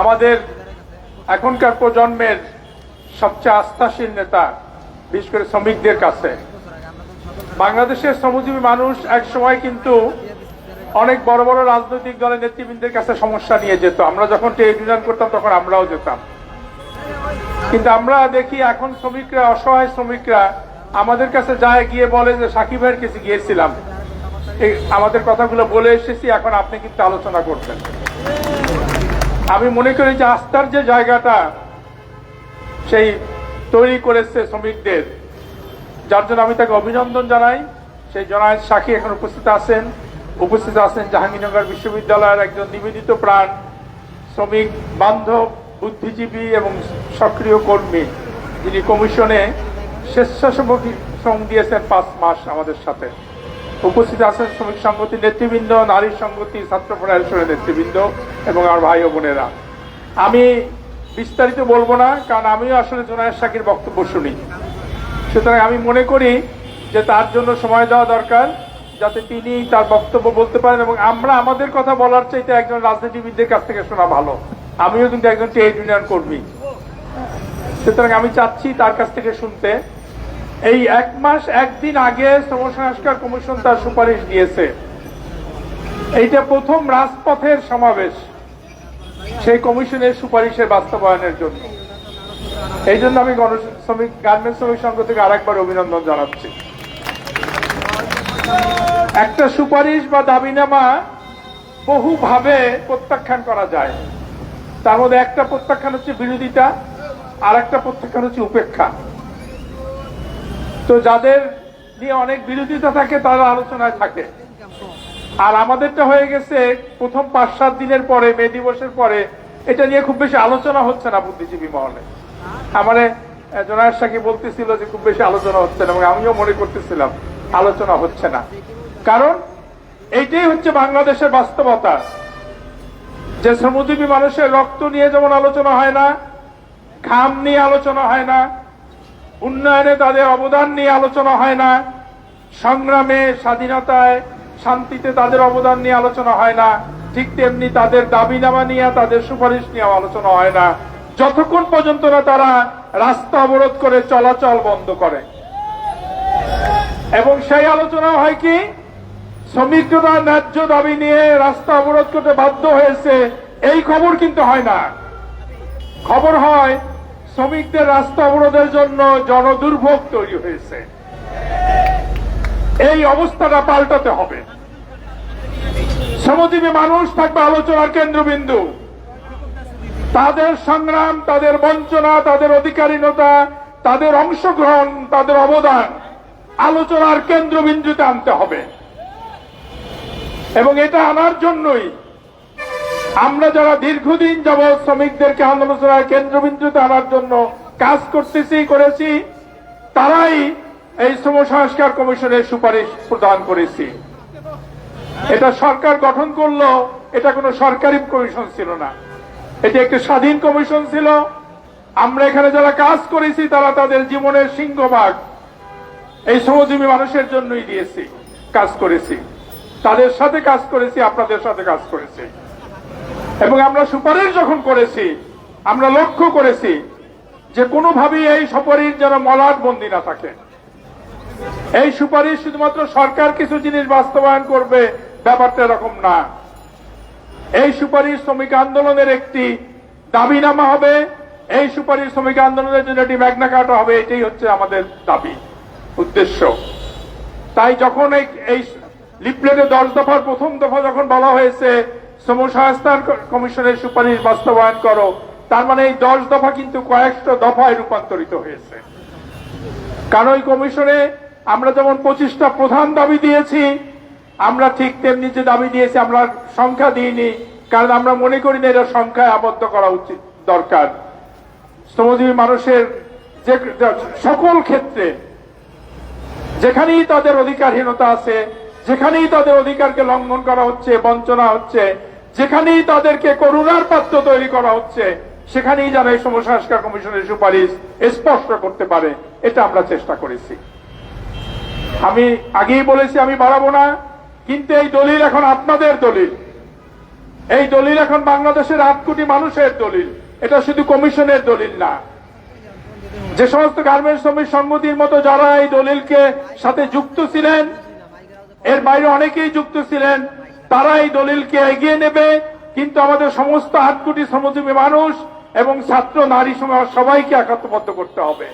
আমাদের এখনকার প্রজন্মের সবচেয়ে আস্থাশীল নেতা, বিশেষ করে শ্রমিকদের কাছে। বাংলাদেশের শ্রমজীবী মানুষ এক সময় কিন্তু অনেক বড় বড় রাজনৈতিক দলের নেতৃবৃন্দের কাছে সমস্যা নিয়ে যেত। আমরা যখন ইউনিয়ন করতাম, তখন আমরাও যেতাম। কিন্তু আমরা দেখি এখন শ্রমিকরা, অসহায় শ্রমিকরা আমাদের কাছে যায়, গিয়ে বলে যে, সাকিব ভাইয়ের কাছে গিয়েছিলাম। আমাদের কথাগুলো বলে এসেছি, এখন আপনি কিন্তু আলোচনা করছেন। আমি মনে করি যে আস্থার যে জায়গাটা, সেই তৈরি করেছে শ্রমিকদের, যার জন্য আমি তাকে অভিনন্দন জানাই। সেই জনায়েত সাক্ষী এখন উপস্থিত আছেন। উপস্থিত আছেন জাহাঙ্গীরনগর বিশ্ববিদ্যালয়ের একজন নিবেদিত প্রাণ, শ্রমিক, বান্ধব, বুদ্ধিজীবী এবং সক্রিয় কর্মী। যিনি কমিশনে স্বেচ্ছাসেবক শ্রম দিয়েছেন পাঁচ মাস আমাদের সাথে। উপস্থিত আছেন শ্রমিক সংগতির নেতৃবৃন্দ, নারী সংগতি, ছাত্র ফেডারেশনের নেতৃবৃন্দ এবং আমার ভাই ও বোনেরা। আমি বিস্তারিত বলব না, কারণ আমিও আসলে জোনায়ের শাকির বক্তব্য শুনি। সুতরাং আমি মনে করি যে তার জন্য সময় দেওয়া দরকার, যাতে তিনি তার বক্তব্য বলতে পারেন এবং আমরা আমাদের কথা বলার চাইতে একজন রাজনীতিবিদদের কাছ থেকে শোনা ভালো। আমিও কিন্তু একজন ট্রেড ইউনিয়ন কর্মী। সুতরাং আমি চাচ্ছি তার কাছ থেকে শুনতে। এই এক মাস, একদিন আগে শ্রম সংস্কার কমিশন তার সুপারিশ দিয়েছে। এইটা প্রথম রাজপথের সমাবেশ সেই কমিশনের সুপারিশের বাস্তবায়নের জন্য। এই জন্য আমি গণ শ্রমিক, গার্মেন্টস শ্রমিক সংঘ থেকে আরেকবার অভিনন্দন জানাচ্ছি। একটা সুপারিশ বা দাবিনামা বহুভাবে প্রত্যাখ্যান করা যায়। তার মধ্যে একটা প্রত্যাখ্যান হচ্ছে বিরোধিতা আর একটা প্রত্যাখ্যান হচ্ছে উপেক্ষা। তো যাদের নিয়ে অনেক বিরোধিতা থাকে, তারা আলোচনায় থাকে। আর আমাদেরটা হয়ে গেছে প্রথম পাঁচ সাত দিনের পরে, মে দিবসের পরে, এটা নিয়ে খুব বেশি আলোচনা হচ্ছে না বুদ্ধিজীবী মহলে। আমারে জোনায়ের সাকি বলতেছিল যে খুব বেশি আলোচনা হচ্ছে না, এবং আমিও মনে করতেছিলাম, আলোচনা হচ্ছে না। কারণ, এইটাই হচ্ছে বাংলাদেশের বাস্তবতা। যে শ্রমজীবী মানুষের রক্ত নিয়ে যেমন আলোচনা হয় না খাম নিয়ে আলোচনা হয় না উন্নয়নে তাদের অবদান নিয়ে আলোচনা হয় না। সংগ্রামে, স্বাধীনতায়, শান্তিতে তাদের অবদান নিয়ে আলোচনা হয় না। ঠিক তেমনি তাদের দাবি নামা নিয়ে, তাদের সুপারিশ নিয়ে আলোচনা হয় না। যতক্ষণ পর্যন্ত না তারা রাস্তা অবরোধ করে, চলাচল বন্ধ করে। এবং সেই আলোচনা হয় কি, শ্রমিকরা ন্যায্য দাবি নিয়ে রাস্তা অবরোধ করতে বাধ্য হয়েছে, এই খবর কিন্তু হয় না। খবর হয় শ্রমিকদের রাস্তা অবরোধের জন্য জনদুর্ভোগ তৈরি হয়েছে। এই অবস্থাটা পাল্টাতে হবে। শ্রমজীবী মানুষ থাকবে আলোচনার কেন্দ্রবিন্দু। তাদের সংগ্রাম, তাদের বঞ্চনা, তাদের অধিকারীনতা তাদের অংশগ্রহণ, তাদের অবদান আলোচনার কেন্দ্রবিন্দুতে আনতে হবে। এবং এটা আনার জন্যই আমরা যারা দীর্ঘদিন যাবৎ শ্রমিকদেরকে আলোচনার কেন্দ্রবিন্দুতে আনার জন্য কাজ করতেছি, করেছি, তারাই এই শ্রম সংস্কার কমিশনের সুপারিশ প্রদান করেছি। এটা সরকার গঠন করল, এটা কোনো সরকারি কমিশন ছিল না। এটি একটি স্বাধীন কমিশন ছিল। আমরা এখানে যারা কাজ করেছি, তারা তাদের জীবনের সিংহভাগ এই শ্রমজীবী মানুষের জন্যই দিয়েছি, কাজ করেছি। তাদের সাথে কাজ করেছি, আপনাদের সাথে কাজ করেছি। এবং আমরা সুপারিশ যখন করেছি, আমরা লক্ষ্য করেছি যে কোনোভাবেই এই সুপারিশ যেন মলাট বন্দি না থাকে। এই সুপারিশ শুধুমাত্র সরকার কিছু জিনিস বাস্তবায়ন করবে, ব্যাপারটা এরকম না। এই সুপারিশ শ্রমিক আন্দোলনের একটি দাবিনামা হবে, এই সুপারিশ শ্রমিক আন্দোলনের জন্য একটি ম্যাগনা কাটা হবে, এটাই হচ্ছে আমাদের দাবি, উদ্দেশ্য। তাই যখন এই লিপলেটে দশ দফার প্রথম দফা যখন বলা হয়েছে শ্রম সংস্থান কমিশনের সুপারিশ বাস্তবায়ন করো। তার মানে এই দশ দফা কিন্তু কয়েকটা দফায় রূপান্তরিত হয়েছে। কারণ ওই কমিশনে আমরা যেমন পঁচিশটা প্রধান দাবি দিয়েছি, আমরা ঠিক তেমনি যে দাবি দিয়েছি আমরা সংখ্যা দিইনি, কারণ আমরা মনে করি না এটা সংখ্যায় আবদ্ধ করা উচিত, দরকার। শ্রমজীবী মানুষের যে সকল ক্ষেত্রে যেখানেই তাদের অধিকারহীনতা আছে, যেখানেই তাদের অধিকারকে লঙ্ঘন করা হচ্ছে, বঞ্চনা হচ্ছে যেখানেই তাদেরকে করুণার পাত্র তৈরি করা হচ্ছে, সেখানেই যেন এই সংস্কার কমিশনের সুপারিশ স্পষ্ট করতে পারে, এটা আমরা চেষ্টা করেছি। আমি আগেই বলেছি, আমি বাড়াবো না, কিন্তু এই দলিল এখন আপনাদের দলিল। এই দলিল এখন বাংলাদেশের আট কোটি মানুষের দলিল। এটা শুধু কমিশনের দলিল না। যে সমস্ত গার্মেন্টস শ্রমিক সংগতির মতো যারা এই দলিলকে সাথে যুক্ত ছিলেন, এর বাইরে অনেকেই যুক্ত ছিলেন তারা এই দলিলকে এগিয়ে নেবে, কিন্তু আমাদের সমস্ত আট কোটি শ্রমজীবী মানুষ এবং ছাত্র, নারী সমাজ সবাইকে একাত্মবদ্ধ করতে হবে।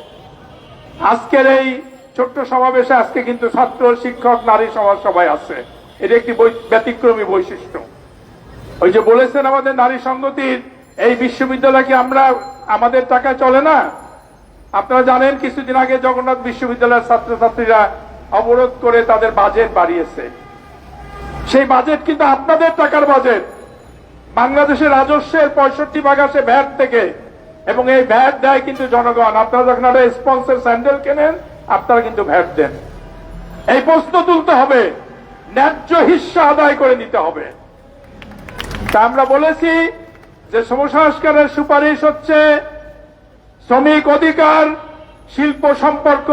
আজকের এই ছোট্ট সমাবেশে আজকে কিন্তু ছাত্র, শিক্ষক, নারী সমাজ সবাই আছে। এটা একটি ব্যতিক্রমী বৈশিষ্ট্য। ওই যে বলেছেন আমাদের নারী সংগতির এই বিশ্ববিদ্যালয় কি আমরা আমাদের টাকায় চলে না? আপনারা জানেন, কিছুদিন আগে জগন্নাথ বিশ্ববিদ্যালয়ের ছাত্রছাত্রীরা অবরোধ করে তাদের বাজেট বাড়িয়েছে। সেই বাজেট কিন্তু আপনাদের টাকার বাজেট। বাংলাদেশের রাজস্বের পঁয়ষট্টি ভাগ আসে ভ্যাট থেকে, এবং এই ভ্যাট দেয় কিন্তু জনগণ। আপনারা যখন একটা স্পন্সর স্যান্ডেল কেনেন, আপনারা কিন্তু ভ্যাট দেন। এই প্রশ্ন তুলতে হবে, ন্যায্য হিস্সা আদায় করে নিতে হবে। তা আমরা বলেছি যে সমসংস্কারের সুপারিশ হচ্ছে শ্রমিক অধিকার, শিল্প সম্পর্ক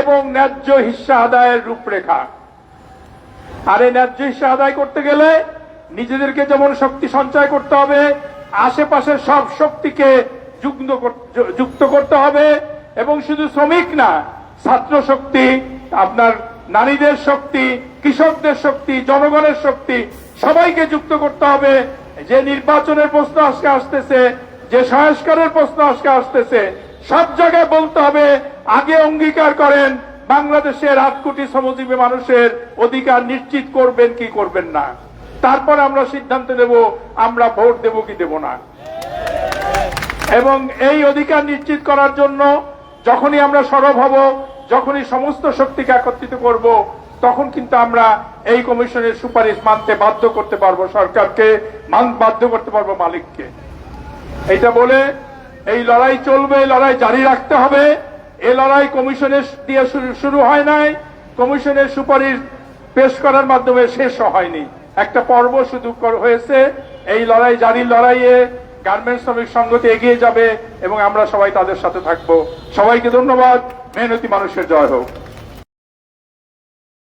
এবং ন্যায্য হিস্সা আদায়ের রূপরেখা। আর এই ন্যায্য আদায় করতে গেলে নিজেদেরকে যেমন শক্তি সঞ্চয় করতে হবে, আশেপাশের সব শক্তিকে যুক্ত করতে হবে এবং শুধু শ্রমিক না, ছাত্র শক্তি, আপনার নারীদের শক্তি, কৃষকদের শক্তি, জনগণের শক্তি, সবাইকে যুক্ত করতে হবে। যে নির্বাচনের প্রশ্ন আজকে আসতেছে, যে সংস্কারের প্রশ্ন আজকে আসতেছে, সব জায়গায় বলতে হবে, আগে অঙ্গীকার করেন বাংলাদেশের আট কোটি শ্রমজীবী মানুষের অধিকার নিশ্চিত করবেন কি করবেন না। তারপর আমরা সিদ্ধান্ত দেব আমরা ভোট দেব কি দেব না। এবং এই অধিকার নিশ্চিত করার জন্য যখনই আমরা সরব হব, যখনই সমস্ত শক্তিকে একত্রিত করব, তখন কিন্তু আমরা এই কমিশনের সুপারিশ মানতে বাধ্য করতে পারব সরকারকে বাধ্য করতে পারব মালিককে। এটা বলে এই লড়াই চলবে লড়াই জারি রাখতে হবে। এই লড়াই কমিশনের দিয়ে শুরু হয় নাই। কমিশনের সুপারিশ পেশ করার মাধ্যমে শেষ হয়নি। একটা পর্ব শুধু হয়েছে। এই লড়াই, জারি লড়াইয়ে গার্মেন্ট শ্রমিক সংগতি এগিয়ে যাবে এবং আমরা সবাই তাদের সাথে থাকব। সবাইকে ধন্যবাদ। মেহনতি মানুষের জয় হোক।